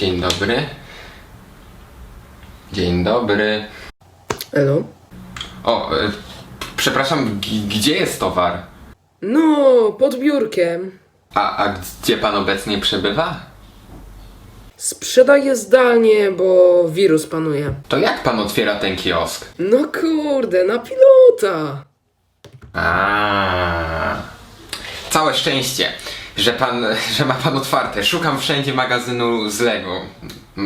Dzień dobry. Dzień dobry. Elo? O, e, przepraszam, g- gdzie jest towar? No, pod biurkiem. A, a gdzie pan obecnie przebywa? Sprzedaję zdalnie, bo wirus panuje. To jak pan otwiera ten kiosk? No kurde, na pilota. A. Całe szczęście, że pan, że ma pan otwarte. Szukam wszędzie magazynu z Lego.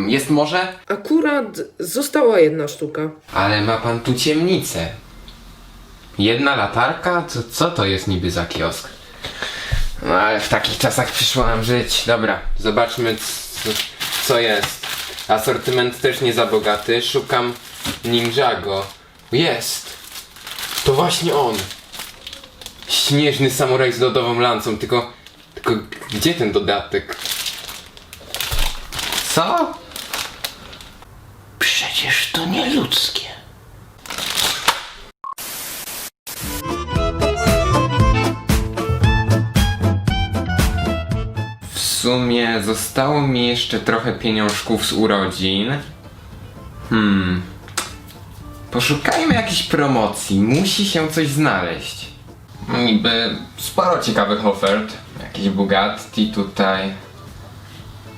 Jest może? Akurat została jedna sztuka. Ale ma pan tu ciemnicę. Jedna latarka? Co, co to jest niby za kiosk? No ale w takich czasach przyszło nam żyć. Dobra, zobaczmy co, co jest. Asortyment też nie za bogaty. Szukam Ninjago. Jest! To właśnie on! Śnieżny samuraj z lodową lancą, tylko... Tylko gdzie ten dodatek? Co? Przecież to nieludzkie. W sumie zostało mi jeszcze trochę pieniążków z urodzin. Hmm. Poszukajmy jakiejś promocji. Musi się coś znaleźć. Niby sporo ciekawych ofert. Jakieś Bugatti tutaj.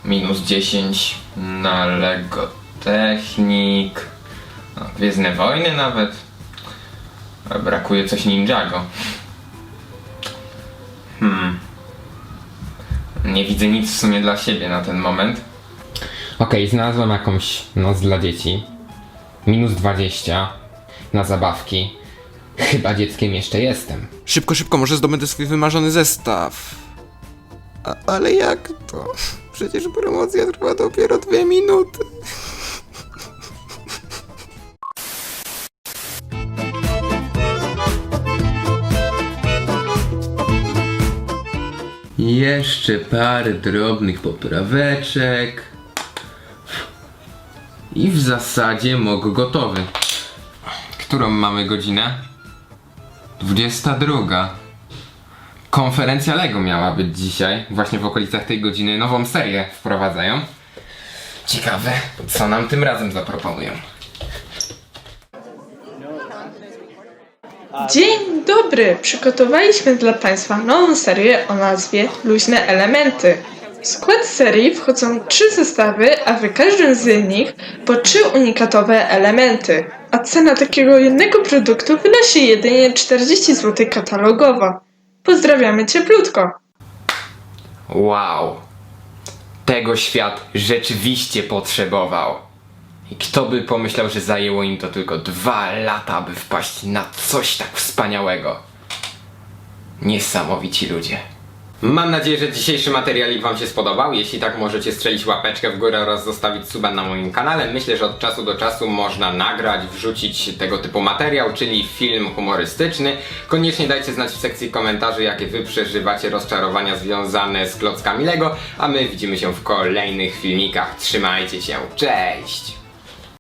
Minus 10 na Lego Technik. No, Gwiezdne Wojny nawet. Ale brakuje coś Ninjago. Hmm. Nie widzę nic w sumie dla siebie na ten moment. Okej, znalazłem jakąś noc dla dzieci. Minus 20 na zabawki. Chyba dzieckiem jeszcze jestem. Szybko, szybko, może zdobędę swój wymarzony zestaw. A, ale jak to? Przecież promocja trwa dopiero dwie minuty. Jeszcze parę drobnych popraweczek. I w zasadzie mog gotowy. Którą mamy godzinę? 22. Konferencja Lego miała być dzisiaj. Właśnie w okolicach tej godziny nową serię wprowadzają. Ciekawe, co nam tym razem zaproponują. Dzień dobry! Przygotowaliśmy dla Państwa nową serię o nazwie Luźne Elementy. W skład serii wchodzą trzy zestawy, a w każdym z nich po trzy unikatowe elementy. A cena takiego jednego produktu wynosi jedynie 40 zł katalogowo. Pozdrawiamy cieplutko! Wow. Tego świat rzeczywiście potrzebował. I kto by pomyślał, że zajęło im to tylko dwa lata, by wpaść na coś tak wspaniałego. Niesamowici ludzie. Mam nadzieję, że dzisiejszy materialik Wam się spodobał. Jeśli tak, możecie strzelić łapeczkę w górę oraz zostawić suba na moim kanale. Myślę, że od czasu do czasu można nagrać, wrzucić tego typu materiał, czyli film humorystyczny. Koniecznie dajcie znać w sekcji komentarzy, jakie Wy przeżywacie rozczarowania związane z klockami Lego, a my widzimy się w kolejnych filmikach. Trzymajcie się, cześć!